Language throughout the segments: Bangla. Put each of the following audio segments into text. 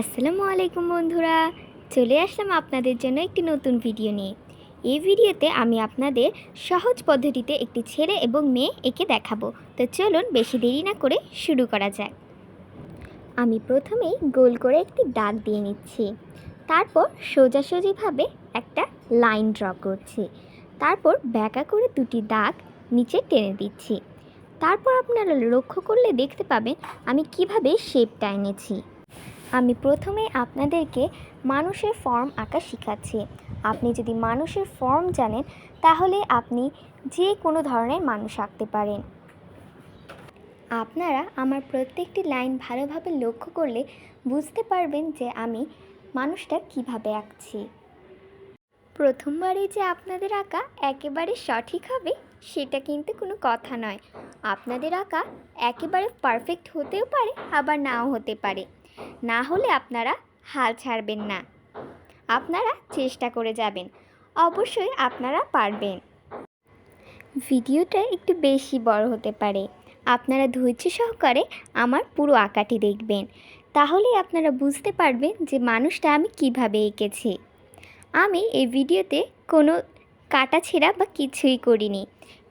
আসসালামু আলাইকুম বন্ধুরা। চলে আসলাম আপনাদের জন্য একটি নতুন ভিডিও নিয়ে। এই ভিডিওতে আমি আপনাদের সহজ পদ্ধতিতে একটি ছেলে এবং মেয়ে একে দেখাবো। তো চলুন বেশি দেরি না করে শুরু করা যাক। আমি প্রথমেই গোল করে একটি দাগ দিয়ে নিচ্ছি। তারপর সোজাসুজিভাবে একটা লাইন ড্র করছি। তারপর ব্যাকা করে দুটি দাগ নিচে টেনে দিচ্ছি। তারপর আপনারা লক্ষ্য করলে দেখতে পাবেন আমি কীভাবে শেপটা এনেছি। আমি প্রথমে আপনাদেরকে মানুষের ফর্ম আঁকা শেখাচ্ছি। আপনি যদি মানুষের ফর্ম জানেন, তাহলে আপনি যে কোনো ধরনের মানুষ আঁকতে পারেন। আপনারা আমার প্রত্যেকটি লাইন ভালোভাবে লক্ষ্য করলে বুঝতে পারবেন যে আমি মানুষটা কীভাবে আঁকছি। প্রথমবারে যে আপনাদের আঁকা একেবারে সঠিক হবে, সেটা কিন্তু কোনো কথা নয়। আপনাদের আঁকা একেবারে পারফেক্ট হতেও পারে, আবার নাও হতে পারে। না হলে আপনারা হাল ছাড়বেন না। আপনারা চেষ্টা করে যাবেন। অবশ্যই আপনারা পারবেন। ভিডিওটা একটু বেশি বড় হতে পারে। আপনারা ধৈর্য সহকারে আমার পুরো আঁকাটি দেখবেন। তাহলেই আপনারা বুঝতে পারবেন যে মানুষটা আমি কীভাবে এঁকেছি। আমি এই ভিডিওতে কোনো কাটা ছেঁড়া বা কিছুই করিনি।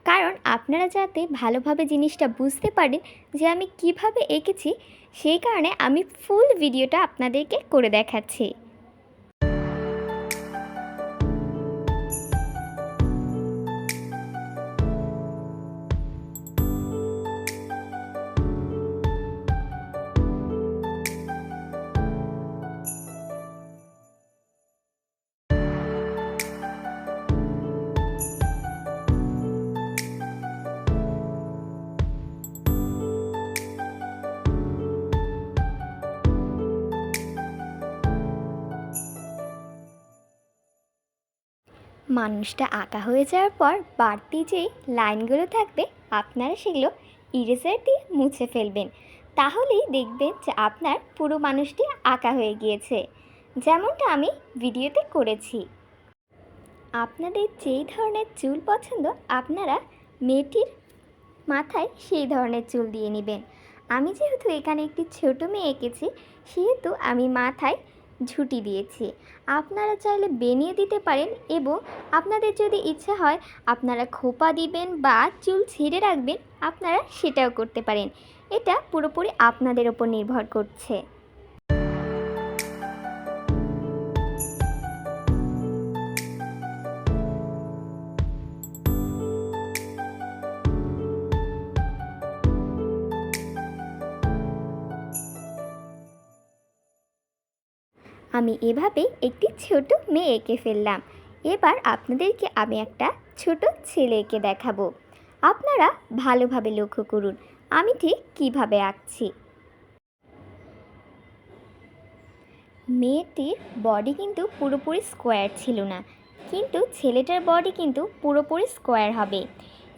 কারণ আপনারা যাতে ভালোভাবে জিনিসটা বুঝতে পারেন যে আমি কীভাবে এঁকেছি, সেই কারণে আমি ফুল ভিডিওটা আপনাদেরকে করে দেখাচ্ছি। মানুষটা আঁকা হয়ে যাওয়ার পর বাড়তি যেই লাইনগুলো থাকবে, আপনারা সেগুলো ইরেজার দিয়ে মুছে ফেলবেন। তাহলেই দেখবেন যে আপনার পুরো মানুষটি আঁকা হয়ে গিয়েছে। যেমনটা আমি ভিডিওতে করেছি। আপনাদের যেই ধরনের চুল পছন্দ, আপনারা মেয়েটির মাথায় সেই ধরনের চুল দিয়ে নেবেন। আমি যেহেতু এখানে একটি ছোট মেয়ে এঁকেছি, সেহেতু আমি মাথায় ঝুঁটি দিয়েছি। আপনারা চাইলে বেনিয়ে দিতে পারেন এবং আপনাদের যদি ইচ্ছা হয় আপনারা খোপা দিবেন বা চুল ছিঁড়ে রাখবেন, আপনারা সেটাও করতে পারেন। এটা পুরোপুরি আপনাদের ওপর নির্ভর করছে। আমি এভাবেই একটি ছোট মেয়ে এঁকে ফেললাম। এবার আপনাদেরকে আমি একটা ছোট ছেলে এঁকে দেখাবো। আপনারা ভালোভাবে লক্ষ্য করুন, আমি ঠিক কীভাবে আঁকছি। মেয়েটির বডি কিন্তু পুরোপুরি স্কোয়ার ছিল না, কিন্তু ছেলেটার বডি কিন্তু পুরোপুরি স্কোয়ার হবে।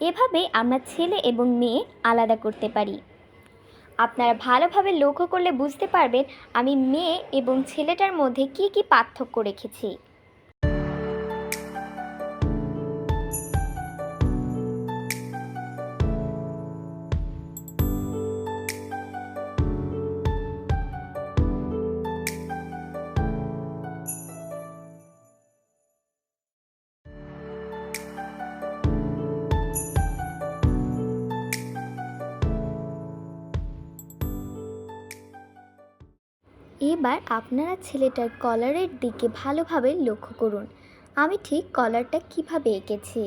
এভাবে আমরা ছেলে এবং মেয়ে আলাদা করতে পারি। আপনারা ভালোভাবে লক্ষ্য করলে বুঝতে পারবেন আমি মেয়ে এবং ছেলেটার মধ্যে কি কি পার্থক্য রেখেছি। এবার আপনারা ছেলেটার কলারের দিকে ভালোভাবে লক্ষ্য করুন। আমি ঠিক কলারটা কীভাবে এঁকেছি?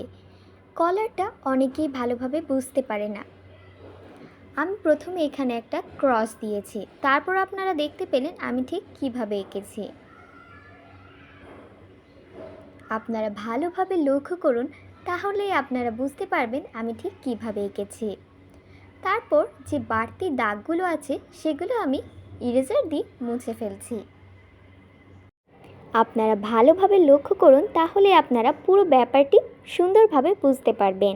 কলারটা অনেকেই ভালোভাবে বুঝতে পারে না। আমি প্রথমে এখানে একটা ক্রস দিয়েছি। তারপর আপনারা দেখতে পেলেন আমি ঠিক কীভাবে এঁকেছি। আপনারা ভালোভাবে লক্ষ্য করুন, তাহলেই আপনারা বুঝতে পারবেন আমি ঠিক কীভাবে এঁকেছি। তারপর যে বাড়তি দাগগুলো আছে, সেগুলো আমি ইরেজার দিয়ে মুছে ফেলছি। আপনারা ভালোভাবে লক্ষ্য করুন, তাহলে আপনারা পুরো ব্যাপারটি সুন্দরভাবে বুঝতে পারবেন।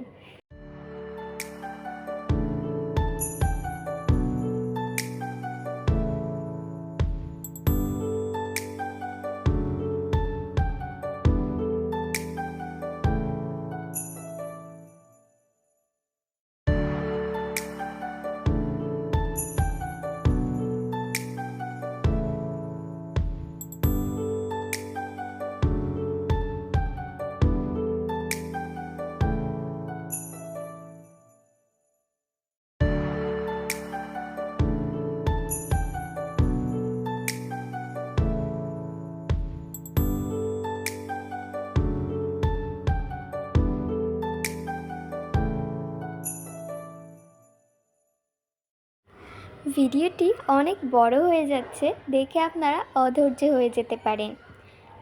ভিডিওটি অনেক বড় হয়ে যাচ্ছে, দেখে আপনারা অধৈর্য হয়ে যেতে পারেন।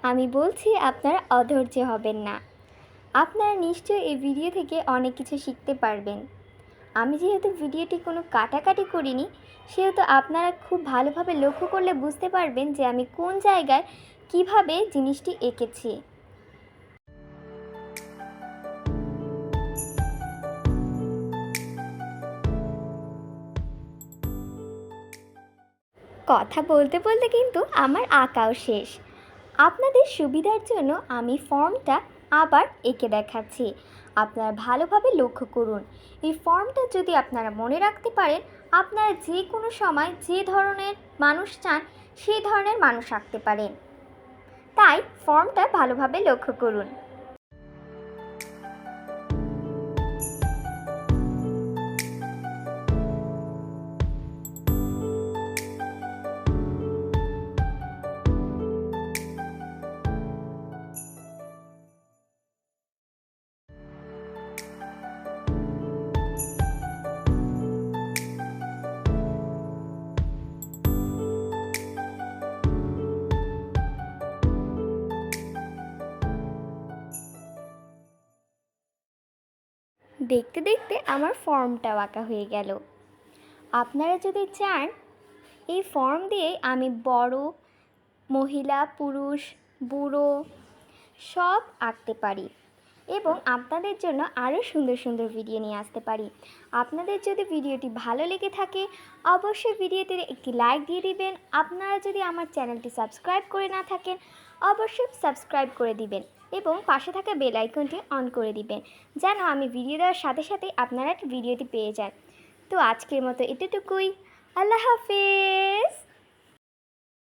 আমি বলছি আপনারা অধৈর্য হবেন না। আপনারা নিশ্চয়ই এই ভিডিও থেকে অনেক কিছু শিখতে পারবেন। আমি যেহেতু ভিডিওটি কোনো কাটাকাটি করিনি, সেহেতু আপনারা খুব ভালোভাবে লক্ষ্য করলে বুঝতে পারবেন যে আমি কোন জায়গায় কীভাবে জিনিসটি এঁকেছি। কথা বলতে বলতে কিন্তু আমার আঁকাও শেষ। আপনাদের সুবিধার জন্য আমি ফর্মটা আবার এঁকে দেখাচ্ছি। আপনারা ভালোভাবে লক্ষ্য করুন। এই ফর্মটা যদি আপনারা মনে রাখতে পারেন, আপনারা যে কোনো সময় যে ধরনের মানুষ চান, সেই ধরনের মানুষ আঁকতে পারেন। তাই ফর্মটা ভালোভাবে লক্ষ্য করুন। দেখতে দেখতে আমার ফর্মটাও আঁকা হয়ে গেল। আপনারা যদি চান, এই ফর্ম দিয়ে আমি বড়, মহিলা, পুরুষ, বুড়ো সব আঁকতে পারি। এবং আপনাদের জন্য আরও সুন্দর সুন্দর ভিডিও নিয়ে আসতে পারি। আপনাদের যদি ভিডিওটি ভালো লেগে থাকে, অবশ্যই ভিডিওতে একটি লাইক দিয়ে দিবেন। আপনারা যদি আমার চ্যানেলটি সাবস্ক্রাইব করে না থাকেন, অবশ্যই সাবস্ক্রাইব করে দিবেন এবং পাশে থাকা বেল আইকনটি অন করে দিবেন, যেন আমি ভিডিও দেওয়ার সাথে সাথে আপনারা ভিডিওটি পেয়ে যান। তো আজকের মতো এতটুকুই। আল্লাহ হাফেজ।